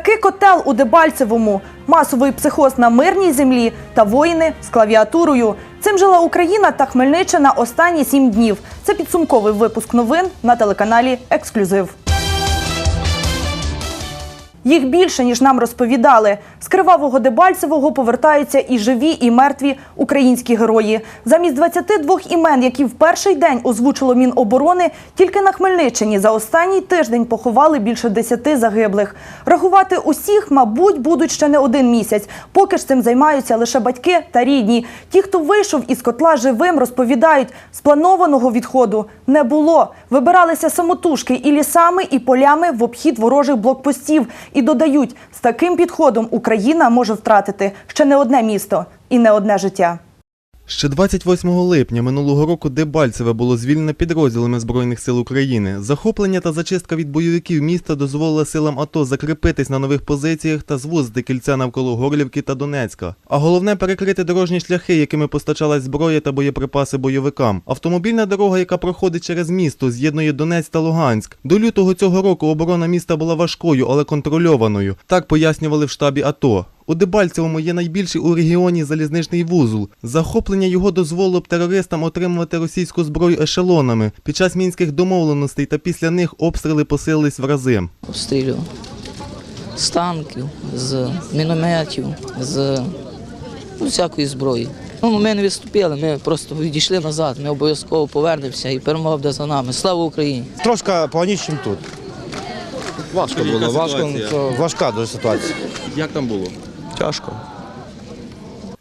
Такий котел у Дебальцевому, масовий психоз на мирній землі та воїни з клавіатурою. Цим жила Україна та Хмельниччина останні сім днів. Це підсумковий випуск новин на телеканалі Ексклюзив. Їх більше, ніж нам розповідали. З кривавого Дебальцевого повертаються і живі, і мертві українські герої. Замість 22 імен, які в перший день озвучило Міноборони, тільки на Хмельниччині за останній тиждень поховали більше 10 загиблих. Рахувати усіх, мабуть, будуть ще не один місяць. Поки ж цим займаються лише батьки та рідні. Ті, хто вийшов із котла живим, розповідають, спланованого відходу не було. Вибиралися самотужки і лісами, і полями в обхід ворожих блокпостів. І додають, з таким підходом Україна може втратити ще не одне місто і не одне життя. Ще 28 липня минулого року Дебальцеве було звільнено підрозділами Збройних сил України. Захоплення та зачистка від бойовиків міста дозволила силам АТО закріпитись на нових позиціях та звузити кільця навколо Горлівки та Донецька. А головне перекрити дорожні шляхи, якими постачалась зброя та боєприпаси бойовикам. Автомобільна дорога, яка проходить через місто, з'єднує Донець та Луганськ. До лютого цього року оборона міста була важкою, але контрольованою. Так пояснювали в штабі АТО. У Дебальцевому є найбільший у регіоні залізничний вузол. Захоплення його дозволило б терористам отримувати російську зброю ешелонами. Під час мінських домовленостей та після них обстріли посилились в рази. обстрілював з танків, з мінометів, з ну, всякої зброї. Ну, ми не відступили, ми просто відійшли назад. Ми обов'язково повернемося і перемога буде за нами. Слава Україні! Трошки поганіше, тут. Важко було, важко, важка дуже ситуація. Як там було? Тяжко.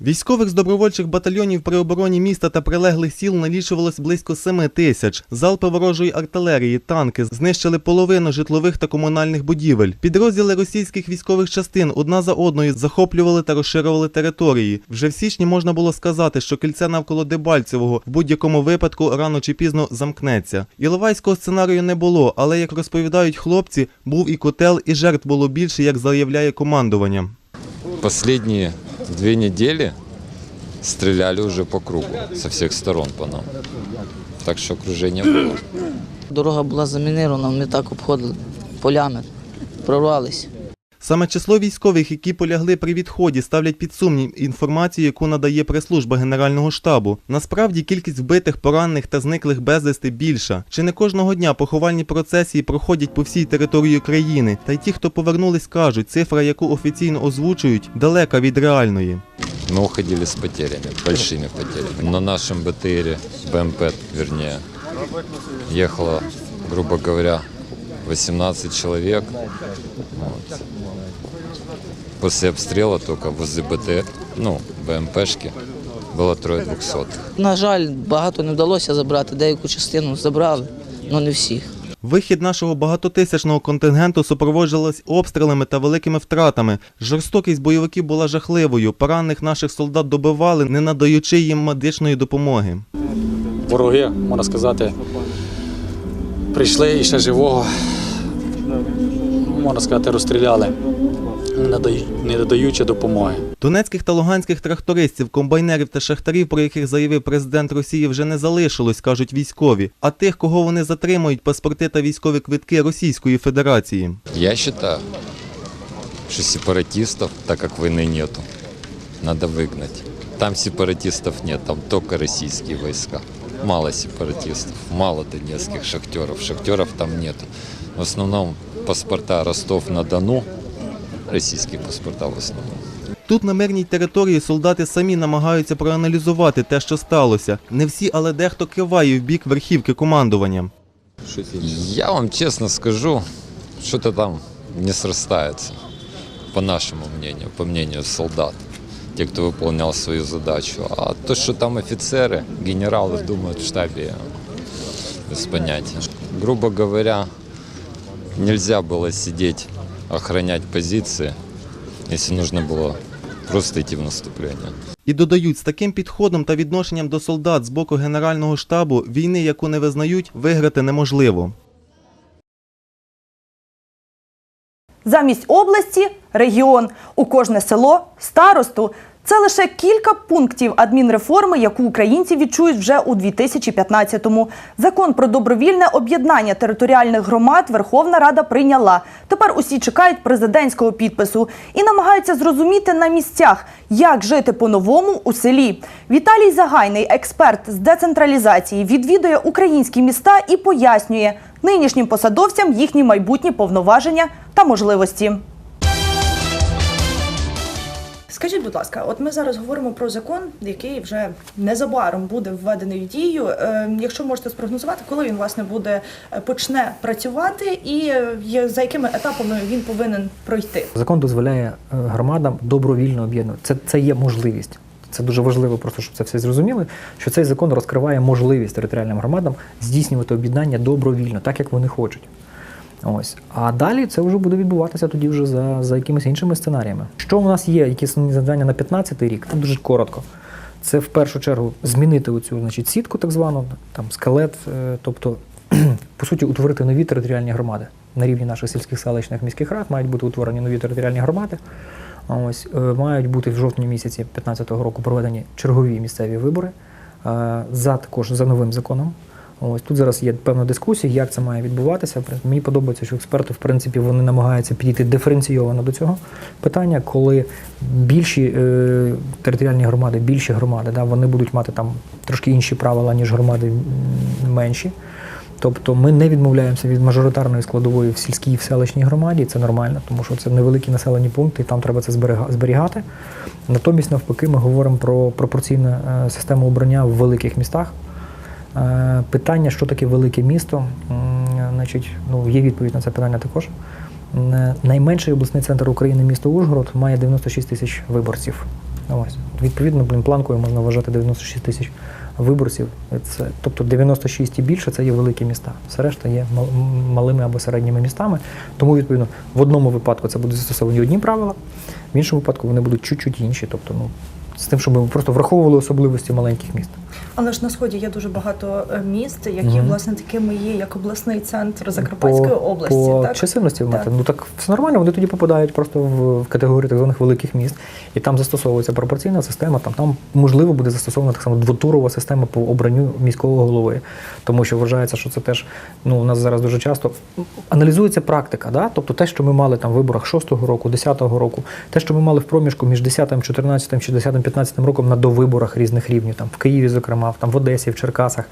Військових з добровольчих батальйонів при обороні міста та прилеглих сіл налічувалось близько 7 тисяч. Залпи ворожої артилерії, танки знищили половину житлових та комунальних будівель. Підрозділи російських військових частин одна за одною захоплювали та розширювали території. Вже в січні можна було сказати, що кільце навколо Дебальцевого в будь-якому випадку рано чи пізно замкнеться. Іловайського сценарію не було, але як розповідають хлопці, був і котел, і жертв було більше, як заявляє командування. Последние две недели стреляли уже по кругу, со всех сторон по нам. Так что окружение было. Дорога була замінирована, ми так обходили полями, прорвались. Саме число військових, які полягли при відході, ставлять під сумнів інформацію, яку надає прес-служба Генерального штабу. Насправді кількість вбитих, поранених та зниклих безвісти більша. Чи не кожного дня поховальні процесії проходять по всій території країни, та й ті, хто повернулись, кажуть, цифра, яку офіційно озвучують, далека від реальної. Мы уходили с потерями, большими потерями. На нашем БТРе, БМП вернее, ехало, грубо говоря, 18 человек. Вот. После обстрела только возле БТР, ну, БМПшки, было трое двухсотых. На жаль, багато не вдалося забрати, деяку частину забрали, але не всіх. Вихід нашого багатотисячного контингенту супроводжувалась обстрілами та великими втратами. Жорстокість бойовиків була жахливою. Поранених наших солдат добивали, не надаючи їм медичної допомоги. вороги, можна сказати, прийшли і ще живого, можна сказати, розстріляли, не додаючи допомоги. Донецьких та луганських трактористів, комбайнерів та шахтарів, про яких заявив президент Росії, вже не залишилось, кажуть військові. А тих, кого вони затримують, паспорти та військові квитки Російської Федерації. Я считаю, что сепаратистов, так как войны нету, надо выгнать. Там сепаратистов нет, там только российские войска. Мало сепаратистов, мало донецких шахтеров. Шахтеров там нету. В основном паспорта Ростов-на-Дону, российские паспорта в основном. Тут на мирній території солдати самі намагаються проаналізувати те, що сталося. Не всі, але дехто киває в бік верхівки командування. Я вам честно скажу, что-то там не срастается, по нашему мнению, по мнению солдат, те, кто выполнял свою задачу. А то, что там офицеры, генералы думают в штабе, без понятия. Грубо говоря, нельзя было сидеть, охранять позиции, если нужно было просто идти в наступление. І додають, з таким підходом та відношенням до солдат з боку Генерального штабу війни, яку не визнають, виграти неможливо. Замість області регіон. У кожне село старосту. Це лише кілька пунктів адмінреформи, яку українці відчують вже у 2015-му. Закон про добровільне об'єднання територіальних громад Верховна Рада прийняла. Тепер усі чекають президентського підпису і намагаються зрозуміти на місцях, як жити по-новому у селі. Віталій Загайний, експерт з децентралізації, відвідує українські міста і пояснює нинішнім посадовцям їхні майбутні повноваження та можливості. Скажіть, будь ласка, от ми зараз говоримо про закон, який вже незабаром буде введений в дію. Е, якщо можете спрогнозувати, коли він власне буде е, почне працювати, і е, за якими етапами він повинен пройти? Закон дозволяє е, громадам добровільно об'єднувати. Це, це є можливість. Це дуже важливо, просто щоб це все зрозуміли. Що цей закон розкриває можливість територіальним громадам здійснювати об'єднання добровільно, так як вони хочуть. Ось. А далі це вже буде відбуватися тоді вже за, за якимись іншими сценаріями. Що у нас є, які основні завдання на 15-й рік? Це дуже коротко. Це в першу чергу змінити оцю значить, сітку, так звану, там скелет, е, тобто, по суті, утворити нові територіальні громади. На рівні наших сільських селищних міських рад мають бути утворені нові територіальні громади. Ось е, мають бути в жовтні місяці 2015 року проведені чергові місцеві вибори е, за також за новим законом. Ось тут зараз є певна дискусія, як це має відбуватися. Мені подобається, що експерти, в принципі, вони намагаються підійти диференційовано до цього питання, коли більші е, територіальні громади, більші громади, да, вони будуть мати там трошки інші правила, ніж громади менші. Тобто ми не відмовляємося від мажоритарної складової в сільській і в селищній громаді, це нормально, тому що це невеликі населені пункти, і там треба це зберігати. Натомість, навпаки, ми говоримо про пропорційну е, систему обрання в великих містах. Е, Питання, що таке велике місто, значить, ну, є відповідь на це питання також. Найменший обласний центр України, місто Ужгород, має 96 тисяч виборців. Ось. Відповідно, блін, планкою можна вважати 96 тисяч виборців. Це, тобто 96 і більше це є великі міста. Все решта є мал- малими або середніми містами. Тому, відповідно, в одному випадку це будуть застосовані одні правила, в іншому випадку вони будуть чуть-чуть інші. Тобто, ну, з тим, щоб ми просто враховували особливості маленьких міст. Але ж на сході є дуже багато е, міст, які Мгм. власне такими є, як обласний центр Закарпатської по, області. По так? чисельності Так. маєте? Ну так все нормально, вони тоді попадають просто в, в категорію так званих великих міст, і там застосовується пропорційна система. Там там можливо буде застосована так само двотурова система по обранню міського голови, тому що вважається, що це теж ну у нас зараз дуже часто аналізується практика. Да? Тобто те, що ми мали там в виборах 6-го року, 10-го року, те, що ми мали в проміжку між 10-м, 14-м чи 10-м, 15-м роком на довиборах різних рівнів, там в Києві, зокрема, там в Одесі, в Черкасах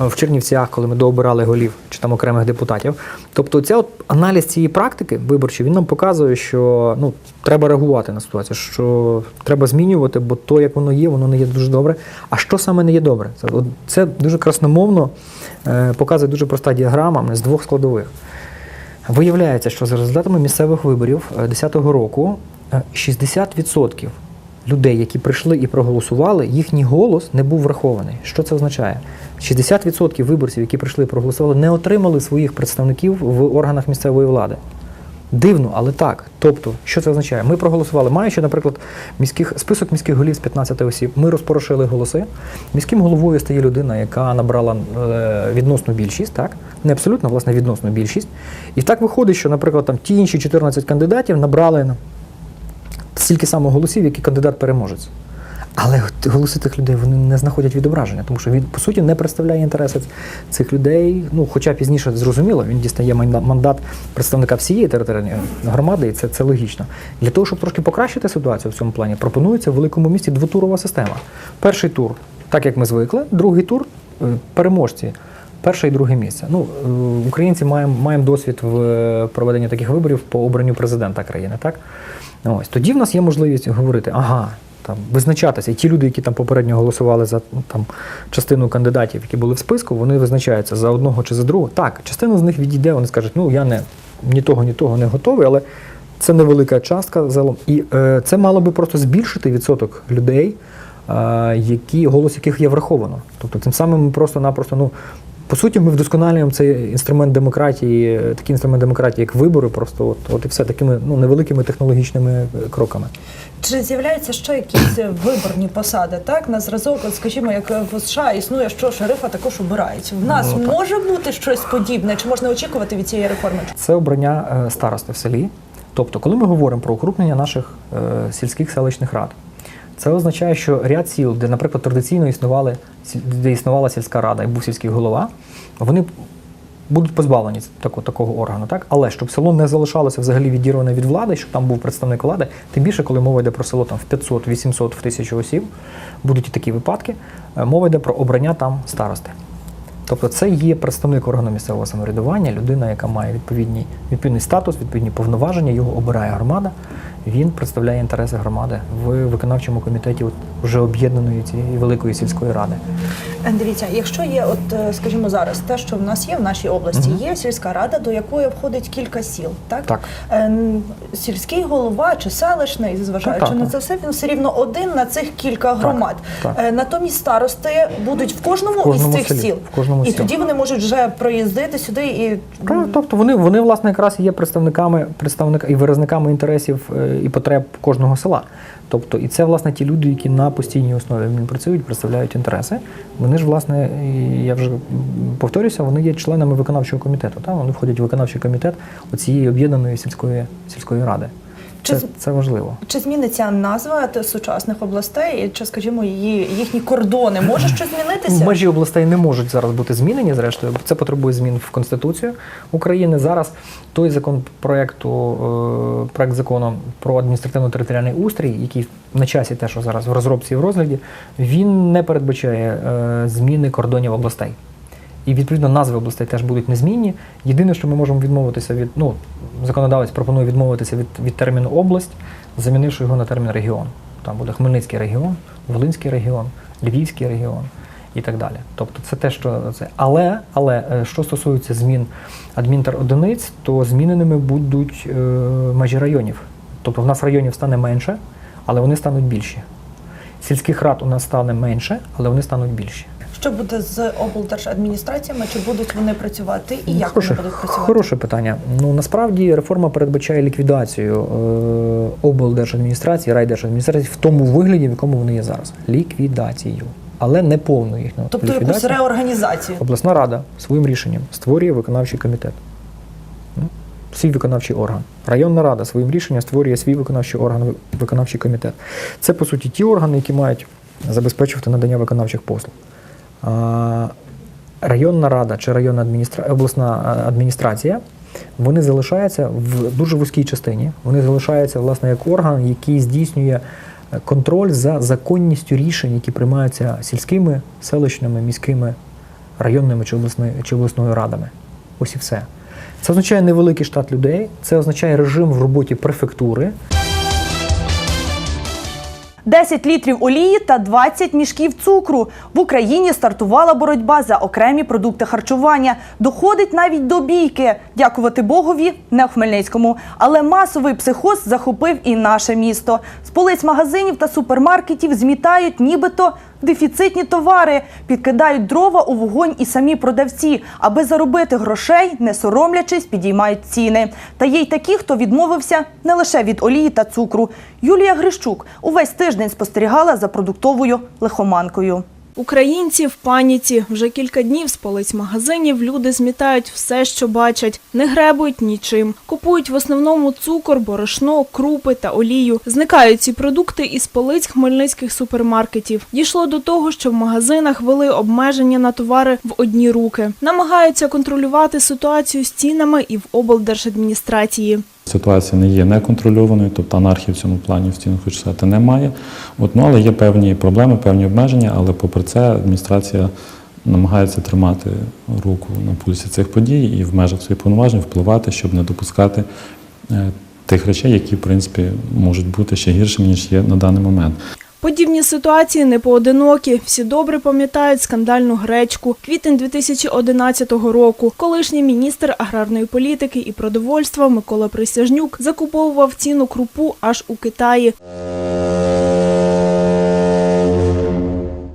в Чернівцях, коли ми дообирали голів чи там окремих депутатів. Тобто, ця от аналіз цієї практики виборчої він нам показує, що ну треба реагувати на ситуацію, що треба змінювати, бо то, як воно є, воно не є дуже добре. А що саме не є добре? Це, от, це дуже красномовно е, показує дуже проста діаграма з двох складових. Виявляється, що за результатами місцевих виборів 2010 року е, 60% людей, які прийшли і проголосували, їхній голос не був врахований. Що це означає? 60% виборців, які прийшли і проголосували, не отримали своїх представників в органах місцевої влади. Дивно, але так. Тобто, що це означає? Ми проголосували, маючи, наприклад, міських список міських голів з 15 осіб, ми розпорошили голоси. Міським головою стає людина, яка набрала е, відносну більшість, так не абсолютно, власне, відносну більшість. І так виходить, що, наприклад, там ті інші 14 кандидатів набрали стільки само голосів, як і кандидат переможець. Але голоси тих людей вони не знаходять відображення, тому що він по суті не представляє інтереси цих людей. Ну, хоча пізніше зрозуміло, він дістає манда- мандат представника всієї територіальної громади, і це, це логічно. Для того, щоб трошки покращити ситуацію в цьому плані, пропонується в великому місті двотурова система. Перший тур, так як ми звикли, другий тур е, переможці. Перше і друге місце. Ну, е, українці маємо, маємо досвід в е, проведенні таких виборів по обранню президента країни, так? Ось тоді в нас є можливість говорити, ага, там визначатися. І ті люди, які там попередньо голосували за ну, там частину кандидатів, які були в списку, вони визначаються за одного чи за другого. Так, частина з них відійде, вони скажуть, ну я не ні того, ні того не готовий, але це невелика частка залом. І е, це мало би просто збільшити відсоток людей, е, які голос яких є враховано. Тобто, тим самим ми просто-напросто, ну. По суті, ми вдосконалюємо цей інструмент демократії, такий інструмент демократії, як вибори, просто от, от і все такими ну, невеликими технологічними е, кроками. Чи з'являються ще якісь виборні посади? Так на зразок, от, скажімо, як в США існує, що шерифа також обирають. В нас Ну, може бути щось подібне? Чи можна очікувати від цієї реформи? Це обрання е, старости в селі. Тобто, коли ми говоримо про укрупнення наших е, сільських селищних рад, Це означає, що ряд сіл, де, наприклад, традиційно існували, де існувала сільська рада і був сільський голова, вони будуть позбавлені такого, такого органу. Так? Але щоб село не залишалося взагалі відірване від влади, щоб там був представник влади, тим більше, коли мова йде про село там, в 500, 800, в 1000 осіб, будуть і такі випадки, е, мова йде про обрання там старости. Тобто це є представник органу місцевого самоврядування, людина, яка має відповідний, відповідний статус, відповідні повноваження, його обирає громада. Він представляє інтереси громади в виконавчому комітеті вже об'єднаної цієї великої сільської ради. Е, Дивіться, якщо є, от е, скажімо зараз, те, що в нас є в нашій області, Мгм. є сільська рада, до якої входить кілька сіл, так? Так. Е, Сільський голова чи селищний, зважаючи Так, так, на це все, він все рівно один на цих кілька громад. так. Е, Натомість старости будуть в кожному, В кожному із цих селі, сіл. в кожному і селі. тоді вони можуть вже проїздити сюди і Так, тобто вони, вони власне якраз є представниками, представника і виразниками інтересів е, і потреб кожного села. Тобто, і це власне ті люди, які на постійній основі працюють, представляють інтереси. Вони ж, власне, я вже повторюся, вони є членами виконавчого комітету. Та? Вони входять в виконавчий комітет цієї об'єднаної сільської сільської ради. Чи Це, це важливо. Чи зміниться назва сучасних областей, чи, скажімо, її їхні кордони? Може щось змінитися? Межі областей не можуть зараз бути змінені. Зрештою, це потребує змін в Конституцію України. Зараз той закон проекту, е, проект закону про адміністративно-територіальний устрій, який на часі те, що зараз в розробці і в розгляді, він не передбачає е, зміни кордонів областей. І відповідно назви областей теж будуть незмінні. Єдине, що ми можемо відмовитися від ну, законодавець пропонує відмовитися від, від терміну область, замінивши його на термін регіон. Там буде Хмельницький регіон, Волинський регіон, Львівський регіон і так далі. Тобто це те, що це. Але, але е, що стосується змін адмінтеродиниць, то зміненими будуть е, межі районів. Тобто в нас районів стане менше, але вони стануть більші. Сільських рад у нас стане менше, але вони стануть більші. Що буде з облдержадміністраціями? Чи будуть вони працювати і як хороше, вони будуть працювати? Хороше питання. Ну насправді реформа передбачає ліквідацію е, облдержадміністрації, райдержадміністрації в тому вигляді, в якому вони є зараз. Ліквідацію. Але не повну їхню Тобто якусь реорганізацію. Обласна рада своїм рішенням створює виконавчий комітет. Ну, Свій виконавчий орган. Районна рада своїм рішенням створює свій виконавчий орган, виконавчий комітет. Це, по суті, ті органи, які мають забезпечувати надання виконавчих послуг. Районна рада чи районна адміністра... обласна адміністрація, вони залишаються в дуже вузькій частині. Вони залишаються, власне, як орган, який здійснює е, контроль за законністю рішень, які приймаються сільськими, селищними, міськими, районними чи, обласною, чи обласною радами. Ось і все. Це означає невеликий штат людей, це означає режим в роботі префектури. 10 літрів олії та 20 мішків цукру. В Україні стартувала боротьба за окремі продукти харчування. Доходить навіть до бійки. Дякувати Богові, не в Хмельницькому. Але масовий психоз захопив і наше місто. З полиць магазинів та супермаркетів змітають нібито дефіцитні товари, підкидають дрова у вогонь і самі продавці, аби заробити грошей, не соромлячись, підіймають ціни. Та є й такі, хто відмовився не лише від олії та цукру. Юлія Грищук увесь тиждень спостерігала за продуктовою лихоманкою. Українці в паніці. Вже кілька днів з полиць магазинів люди змітають все, що бачать, не гребують нічим. Купують в основному цукор, борошно, крупи та олію. Зникають ці продукти із полиць хмельницьких супермаркетів. Дійшло до того, що в магазинах вели обмеження на товари в одні руки. Намагаються контролювати ситуацію з цінами і в облдержадміністрації. Ситуація не є неконтрольованою, тобто анархії в цьому плані в стінах хочу сказати немає. От, ну, але є певні проблеми, певні обмеження, але попри це адміністрація намагається тримати руку на пульсі цих подій і в межах своїх повноважень впливати, щоб не допускати е, тих речей, які в принципі можуть бути ще гіршими, ніж є на даний момент. Подібні ситуації не поодинокі. Всі добре пам'ятають скандальну гречку. Квітень 2011 року. Колишній міністр аграрної політики і продовольства Микола Присяжнюк закуповував ціну крупу аж у Китаї.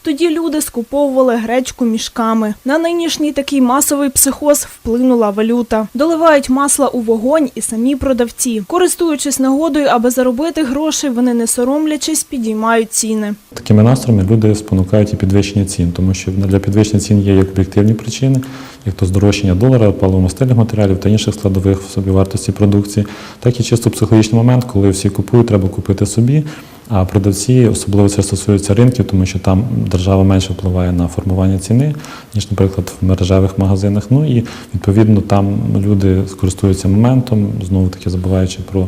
Тоді люди скуповували гречку мішками. На нинішній такий масовий психоз вплинула валюта. Доливають масла у вогонь і самі продавці. Користуючись нагодою, аби заробити гроші, вони не соромлячись підіймають ціни. Такими настроями люди спонукають і підвищення цін, тому що для підвищення цін є як об'єктивні причини, як то здорожчання долара, паливо-мастильних матеріалів та інших складових в собівартості продукції, так і чисто психологічний момент, коли всі купують, треба купити собі. А продавці, особливо це стосується ринків, тому що там держава менше впливає на формування ціни, ніж, наприклад, в мережевих магазинах. Ну і відповідно там люди скористуються моментом, знову таки забуваючи про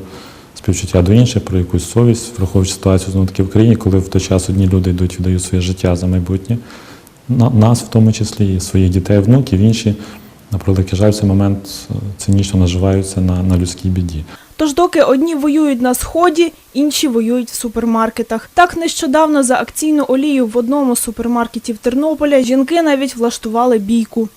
співчуття до інших, про якусь совість, враховуючи ситуацію знову таки в країні, коли в той час одні люди йдуть, віддають своє життя за майбутнє, на- нас в тому числі, і своїх дітей, внуків, інші, на жаль, в цей момент е, цинічно наживаються на, на людській біді. Тож доки одні воюють на сході, інші воюють в супермаркетах. Так нещодавно за акційну олію в одному з супермаркетів Тернополя жінки навіть влаштували бійку.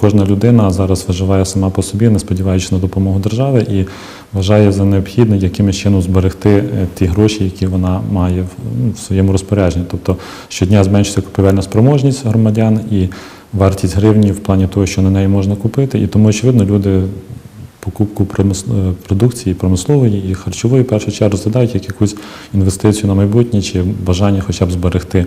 Кожна людина зараз виживає сама по собі, не сподіваючись на допомогу держави, і вважає за необхідне якимось чином зберегти е, ті гроші, які вона має в, ну, своєму розпорядженні. Тобто щодня зменшується купівельна спроможність громадян і вартість гривні в плані того, що на неї можна купити. І тому, очевидно, люди покупку е, продукції промислової і харчової першу чергу розглядають як якусь інвестицію на майбутнє чи бажання хоча б зберегти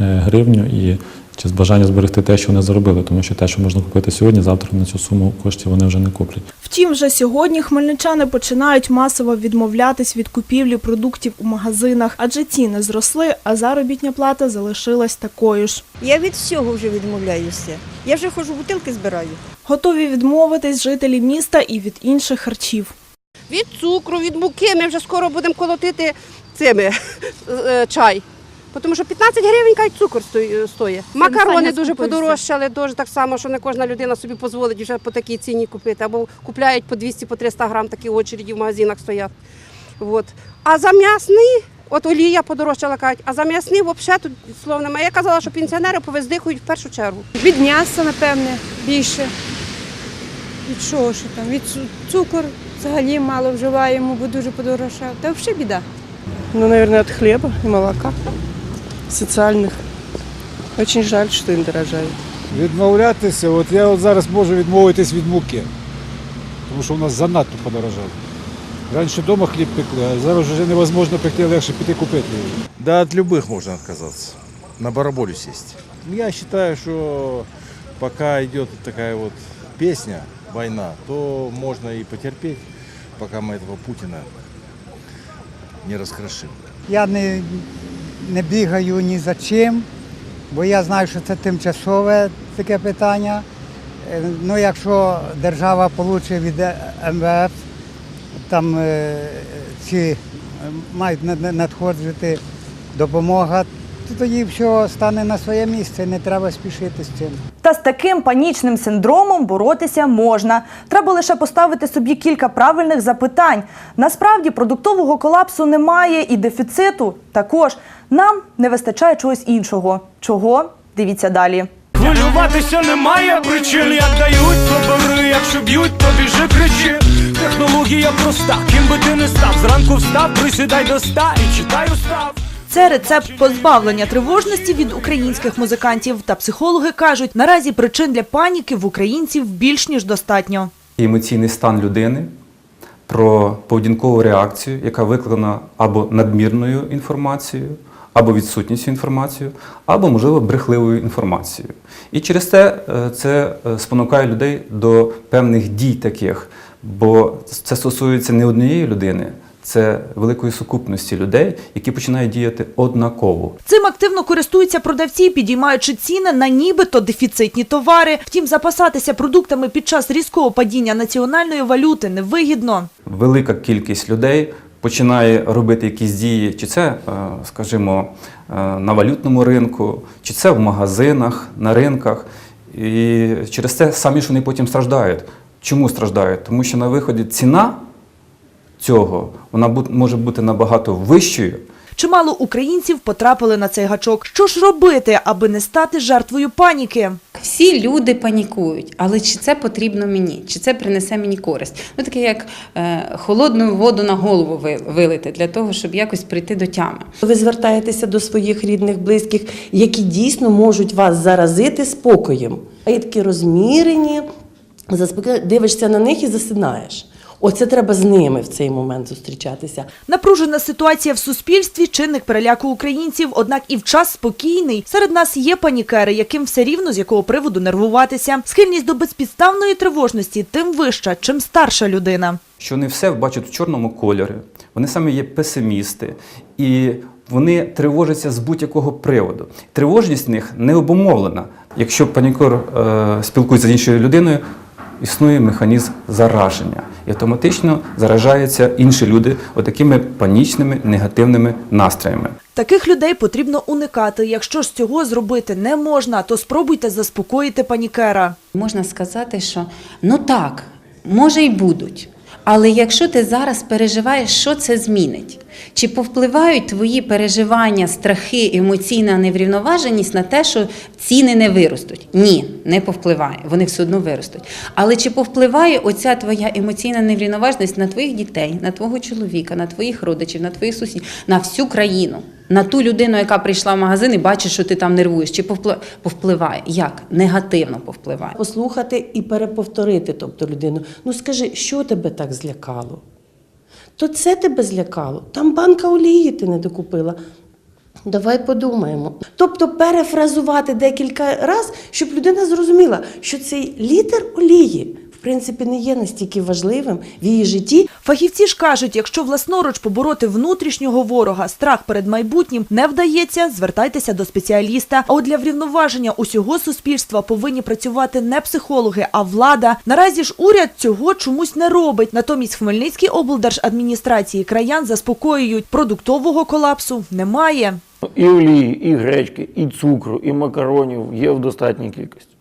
е, гривню і чи з бажання зберегти те, що вони заробили, тому що те, що можна купити сьогодні, завтра на цю суму коштів вони вже не куплять. Втім, вже сьогодні хмельничани починають масово відмовлятись від купівлі продуктів у магазинах, адже ціни зросли, а заробітня плата залишилась такою ж. Я від всього вже відмовляюся. Я вже ходжу бутилки збираю. Готові відмовитись жителі міста і від інших харчів. Від цукру, від муки. Ми вже скоро будемо колотити цими е, чай. Тому що 15 гривень кажуть, цукор стої- стоїть. Макарони дуже подорожчали, дуже так само, що не кожна людина собі дозволить вже по такій ціні купити. Або купляють по 200 по 300 грам, такі очереді в магазинах стоять. От. А за м'ясний, от олія подорожчала, кажуть, а за м'ясний взагалі тут слов немає. Я казала, що пенсіонери повиздихують в першу чергу. Від м'яса, напевне, більше. Від чого що там? Від цукор взагалі мало вживаємо, бо дуже подорожчав. Та взагалі біда. Ну, мабуть, від хліба і молока соціальних. Дуже жаль, що він дорожає. Відмовлятися, от я от зараз можу відмовитись від муки, тому що у нас занадто подорожало. Раніше вдома хліб пекли, а зараз вже невозможно пекти, легше піти купити його. Да от любых можно отказаться. На бараболю сесть. Я считаю, что пока идет такая вот песня, война, то можно и потерпеть, пока мы этого Путина не раскрошим. Я не, не бігаю ні за чим, бо я знаю, що це тимчасове таке питання. Е, Ну, якщо держава отримує від МВФ, там е, ці е, мають над- над- надходжити допомога, тоді все стане на своє місце, не треба спішити з цим. Та з таким панічним синдромом боротися можна. Треба лише поставити собі кілька правильних запитань. Насправді продуктового колапсу немає і дефіциту також. Нам не вистачає чогось іншого. Чого? Дивіться далі. Хвилюватися немає причин, як дають, то бери, якщо б'ють, то біжи кричи. Технологія проста, ким би ти не став. Зранку встав, присідай до ста і читай устав. Це рецепт позбавлення тривожності від українських музикантів. Та психологи кажуть, наразі причин для паніки в українців більш ніж достатньо. емоційний стан людини, про поведінкову реакцію, яка викликана або надмірною інформацією, або відсутністю інформації, або, можливо, брехливою інформацією. І через те е, це е, спонукає людей до певних дій таких, бо це стосується не однієї людини. Це великої сукупності людей, які починають діяти однаково. Цим активно користуються продавці, підіймаючи ціни на нібито дефіцитні товари. Втім, запасатися продуктами під час різкого падіння національної валюти невигідно. велика кількість людей починає робити якісь дії, чи це, е, скажімо, е, на валютному ринку, чи це в магазинах, на ринках. І через це самі ж вони потім страждають. Чому страждають? Тому що на виході ціна цього вона бу- може бути набагато вищою, Чимало українців потрапили на цей гачок. Що ж робити, аби не стати жертвою паніки? Всі люди панікують, але чи це потрібно мені? Чи це принесе мені користь? Ну таке як е, холодну воду на голову ви- вилити для того, щоб якось прийти до тями. Ви звертаєтеся до своїх рідних, близьких, які дійсно можуть вас заразити спокоєм. А є такі розмірені, дивишся на них і засинаєш. Оце треба з ними в цей момент зустрічатися. Напружена ситуація в суспільстві, чинник переляку українців, однак і в час спокійний. Серед нас є панікери, яким все рівно з якого приводу нервуватися. Схильність до безпідставної тривожності тим вища, чим старша людина. що не все бачать в чорному кольорі. Вони саме є песимісти, і вони тривожаться з будь-якого приводу. Тривожність в них не обумовлена. Якщо панікор е, спілкується з іншою людиною, існує механізм зараження, і автоматично заражаються інші люди отакими панічними негативними настроями. Таких людей потрібно уникати. Якщо ж цього зробити не можна, то спробуйте заспокоїти панікера. Можна сказати, що ну так, може й будуть. Але якщо ти зараз переживаєш, що це змінить? Чи повпливають твої переживання, страхи, емоційна неврівноваженість на те, що ціни не виростуть? Ні, не повпливає, вони все одно виростуть. Але чи повпливає оця твоя емоційна неврівноваженість на твоїх дітей, на твого чоловіка, на твоїх родичів, на твоїх сусідів, на всю країну? На ту людину, яка прийшла в магазин і бачить, що ти там нервуєш, чи повпли- повпливає? Як? Негативно повпливає. Послухати і переповторити, тобто людину. Ну скажи, що тебе так злякало? То це тебе злякало. Там банка олії ти не докупила. Давай подумаємо. Тобто перефразувати декілька разів, щоб людина зрозуміла, що цей літр олії в принципі не є настільки важливим в її житті, Фахівці ж кажуть, якщо власноруч побороти внутрішнього ворога, страх перед майбутнім не вдається, звертайтеся до спеціаліста. А от для врівноваження усього суспільства повинні працювати не психологи, а влада. Наразі ж уряд цього чомусь не робить. Натомість в Хмельницькій облдержадміністрації краян заспокоюють, продуктового колапсу немає. І олії, і гречки, і цукру, і макаронів є в достатній кількості.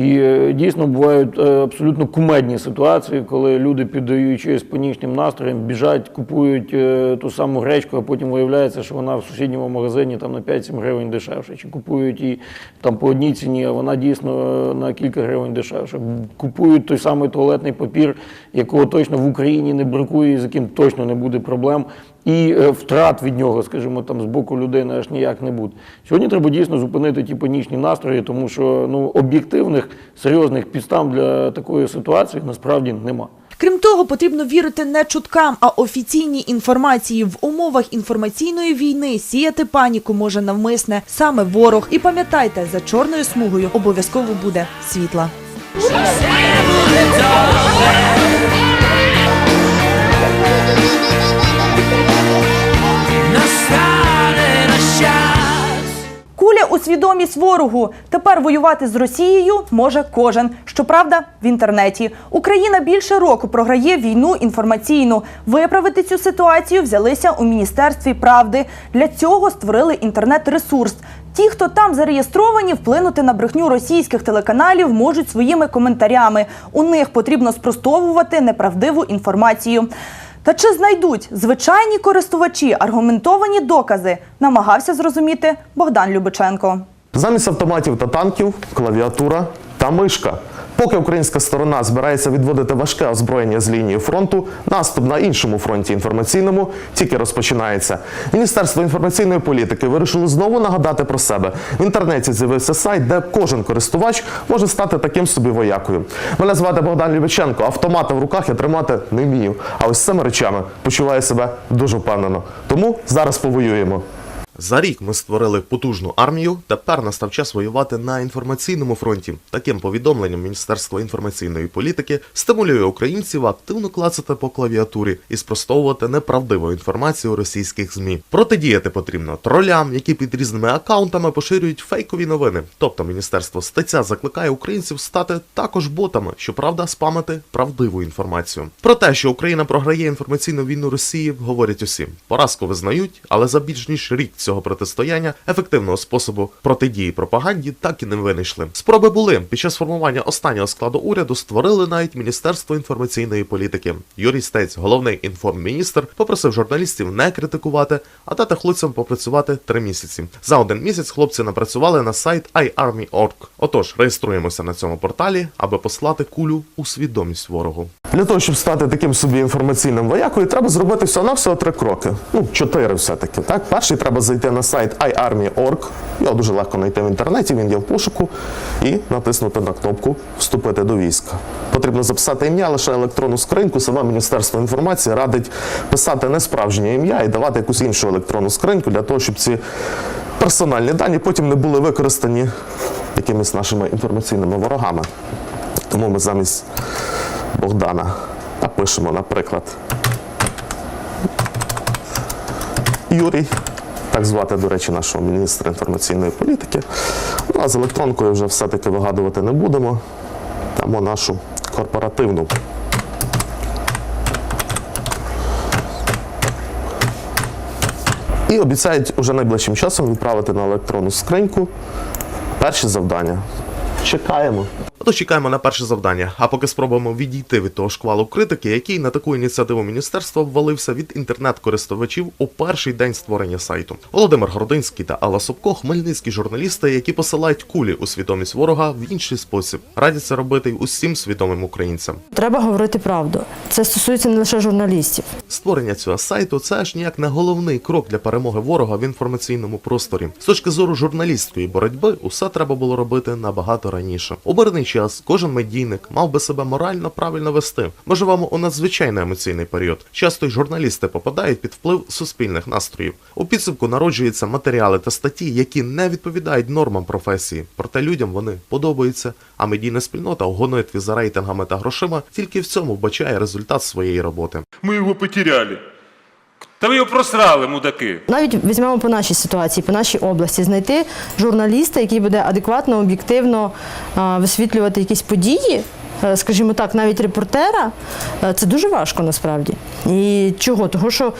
І е, дійсно бувають е, абсолютно кумедні ситуації, коли люди, піддаючись панічним настроям, біжать, купують е, ту саму гречку, а потім виявляється, що вона в сусідньому магазині там на 5-7 гривень дешевше. Чи купують її там по одній ціні, а вона дійсно на кілька гривень дешевше. Купують той самий туалетний папір, якого точно в Україні не бракує, і з яким точно не буде проблем. І е, втрат від нього, скажімо, там з боку людини аж ніяк не буде. Сьогодні треба дійсно зупинити ті панічні настрої, тому що ну об'єктивних серйозних підстав для такої ситуації насправді нема. Крім того, потрібно вірити не чуткам, а офіційній інформації. В умовах інформаційної війни сіяти паніку може навмисне саме ворог. І пам'ятайте, за чорною смугою обов'язково буде світла. Куля у свідомість ворогу. Тепер воювати з Росією може кожен. Щоправда, в інтернеті. Україна більше року програє війну інформаційну. Виправити цю ситуацію взялися у міністерстві правди. Для цього створили інтернет-ресурс. Ті, хто там зареєстровані, вплинути на брехню російських телеканалів можуть своїми коментарями. У них потрібно спростовувати неправдиву інформацію. Та чи знайдуть звичайні користувачі аргументовані докази? Намагався зрозуміти Богдан Любиченко. Замість автоматів та танків клавіатура та мишка. Поки українська сторона збирається відводити важке озброєння з лінії фронту, наступ на іншому фронті інформаційному тільки розпочинається. Міністерство інформаційної політики вирішило знову нагадати про себе. В інтернеті з'явився сайт, де кожен користувач може стати таким собі воякою. Мене звати Богдан Любиченко. Автомата в руках я тримати не вмію. А ось цими речами почуваю себе дуже впевнено. Тому зараз повоюємо. За рік ми створили потужну армію. Тепер настав час воювати на інформаційному фронті. Таким повідомленням Міністерство інформаційної політики стимулює українців активно клацати по клавіатурі і спростовувати неправдиву інформацію російських змі. Протидіяти потрібно тролям, які під різними акаунтами поширюють фейкові новини. Тобто міністерство стаття закликає українців стати також ботами, щоправда, спамити правдиву інформацію. Про те, що Україна програє інформаційну війну Росії, говорять усі. Поразку визнають, але за більш ніж рік цього протистояння ефективного способу протидії пропаганді так і не винайшли. Спроби були під час формування останнього складу уряду. Створили навіть міністерство інформаційної політики. Юрій Стець, головний інформміністр, попросив журналістів не критикувати, а дати хлопцям попрацювати три місяці. За один місяць хлопці напрацювали на сайт iArmy.org. Отож, реєструємося на цьому порталі, аби послати кулю у свідомість ворогу. Для того, щоб стати таким собі інформаційним воякою, треба зробити всього на всього три кроки. Ну, чотири все-таки. Так, перший треба зайти зайти на сайт iArmy.org, його дуже легко знайти в інтернеті, він є в пошуку, і натиснути на кнопку Вступити до війська. Потрібно записати ім'я, лише електронну скриньку. Саме Міністерство інформації радить писати не справжнє ім'я і давати якусь іншу електронну скриньку для того, щоб ці персональні дані потім не були використані якимись нашими інформаційними ворогами. Тому ми замість Богдана напишемо, наприклад, Юрій, так звати, до речі, нашого міністра інформаційної політики. Ну а з електронкою вже все-таки вигадувати не будемо. Дамо нашу корпоративну. І обіцяють уже найближчим часом відправити на електронну скриньку перші завдання. Чекаємо. Отож чекаємо на перше завдання, а поки спробуємо відійти від того шквалу критики, який на таку ініціативу міністерства ввалився від інтернет-користувачів у перший день створення сайту. Володимир Городинський та Алла Собко хмельницькі журналісти, які посилають кулі у свідомість ворога в інший спосіб. Радять це робити й усім свідомим українцям. Треба говорити правду. Це стосується не лише журналістів. Створення цього сайту це аж ніяк не головний крок для перемоги ворога в інформаційному просторі. З точки зору журналістської боротьби, усе треба було робити набагато раніше. У час кожен медійник мав би себе морально правильно вести. Ми живемо у надзвичайно емоційний період. Часто й журналісти попадають під вплив суспільних настроїв. У підсумку народжуються матеріали та статті, які не відповідають нормам професії. Проте людям вони подобаються. А медійна спільнота у гонитві за рейтингами та грошима тільки в цьому вбачає результат своєї роботи. Мы его потеряли. Та ви його просрали, мудаки. Навіть візьмемо по нашій ситуації, по нашій області, знайти журналіста, який буде адекватно, об'єктивно висвітлювати якісь події. е, Скажімо так, навіть репортера, е, це дуже важко насправді. І чого? Того, що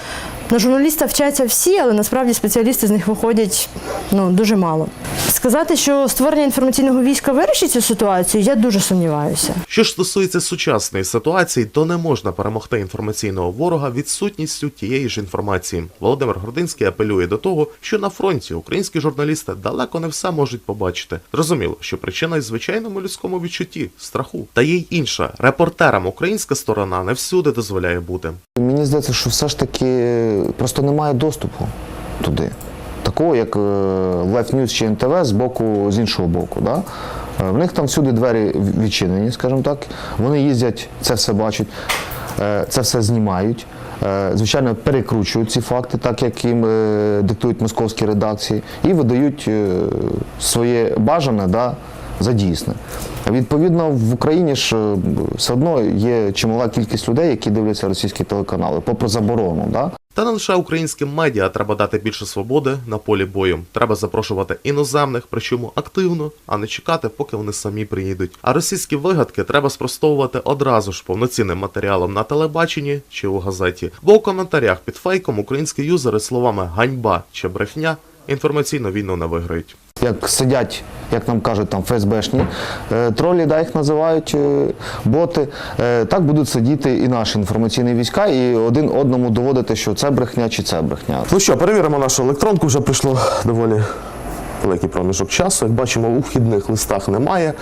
на журналіста вчаться всі, але насправді спеціалісти з них виходять ну, дуже мало. Сказати, що створення інформаційного війська вирішить цю ситуацію, я дуже сумніваюся. Що ж стосується сучасної ситуації, то не можна перемогти інформаційного ворога відсутністю тієї ж інформації. Володимир Гординський апелює до того, що на фронті українські журналісти далеко не все можуть побачити. Зрозуміло, що причина й звичайному людському відчутті страху. Та є й інша реporтерам українська сторона не всюди дозволяє бути. Мені здається, що все ж таки просто немає доступу туди. Такого, як е, Life News чи НТВ з боку, з іншого боку. Да? Е, В них там всюди двері відчинені, скажімо так. Вони їздять, це все бачать, е, це все знімають. Е, Звичайно, перекручують ці факти, так як їм е, диктують московські редакції, і видають е, своє бажане да, за дійсне. Відповідно, в Україні ж е, все одно є чимала кількість людей, які дивляться російські телеканали, попри заборону. Да? Та не лише українським медіа треба дати більше свободи на полі бою. Треба запрошувати іноземних, причому активно, а не чекати, поки вони самі приїдуть. А російські вигадки треба спростовувати одразу ж повноцінним матеріалом на телебаченні чи у газеті. Бо у коментарях під фейком українські юзери словами ганьба чи брехня інформаційну війну не виграють. Як сидять, як нам кажуть, там ФСБшні е, тролі, да, їх називають е, боти, е, так будуть сидіти і наші інформаційні війська, і один одному доводити, що це брехня чи це брехня. Ну що, перевіримо нашу електронку. Вже пройшло доволі великий проміжок часу. Як бачимо, у вхідних листах немає.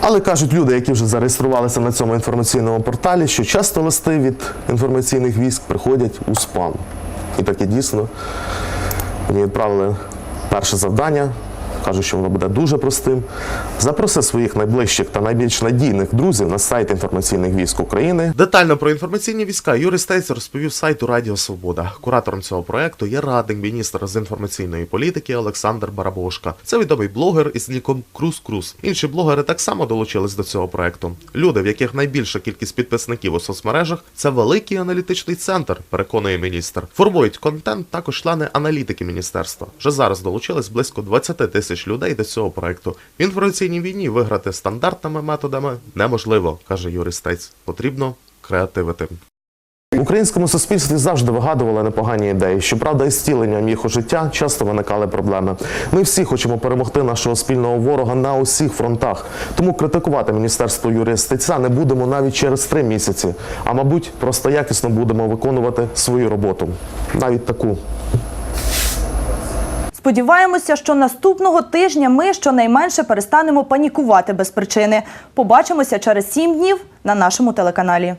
Але кажуть люди, які вже зареєструвалися на цьому інформаційному порталі, що часто листи від інформаційних військ приходять у спам. І таке дійсно. Мені відправили перше завдання. Кажуть, що воно буде дуже простим. Запроси своїх найближчих та найбільш надійних друзів на сайт інформаційних військ України. Детально про інформаційні війська Юрій Стець розповів сайту Радіо Свобода. Куратором цього проекту є радник міністра з інформаційної політики Олександр Барабошка. Це відомий блогер із ніком Круз Круз. Інші блогери так само долучились до цього проекту. Люди, в яких найбільша кількість підписників у соцмережах, це великий аналітичний центр, переконує міністр. Формують контент також члени аналітики міністерства. Вже зараз долучились близько 20 тисяч людей до цього проекту. В інформаційній війні виграти стандартними методами неможливо, каже Юрій Стець. Потрібно креативити. Українському суспільстві завжди вигадували непогані ідеї. Щоправда, із втіленням їх у життя часто виникали проблеми. Ми всі хочемо перемогти нашого спільного ворога на усіх фронтах. Тому критикувати міністерство Юрія Стеця не будемо навіть через три місяці. А мабуть, просто якісно будемо виконувати свою роботу, навіть таку. Сподіваємося, що наступного тижня ми щонайменше перестанемо панікувати без причини. Побачимося через сім днів на нашому телеканалі.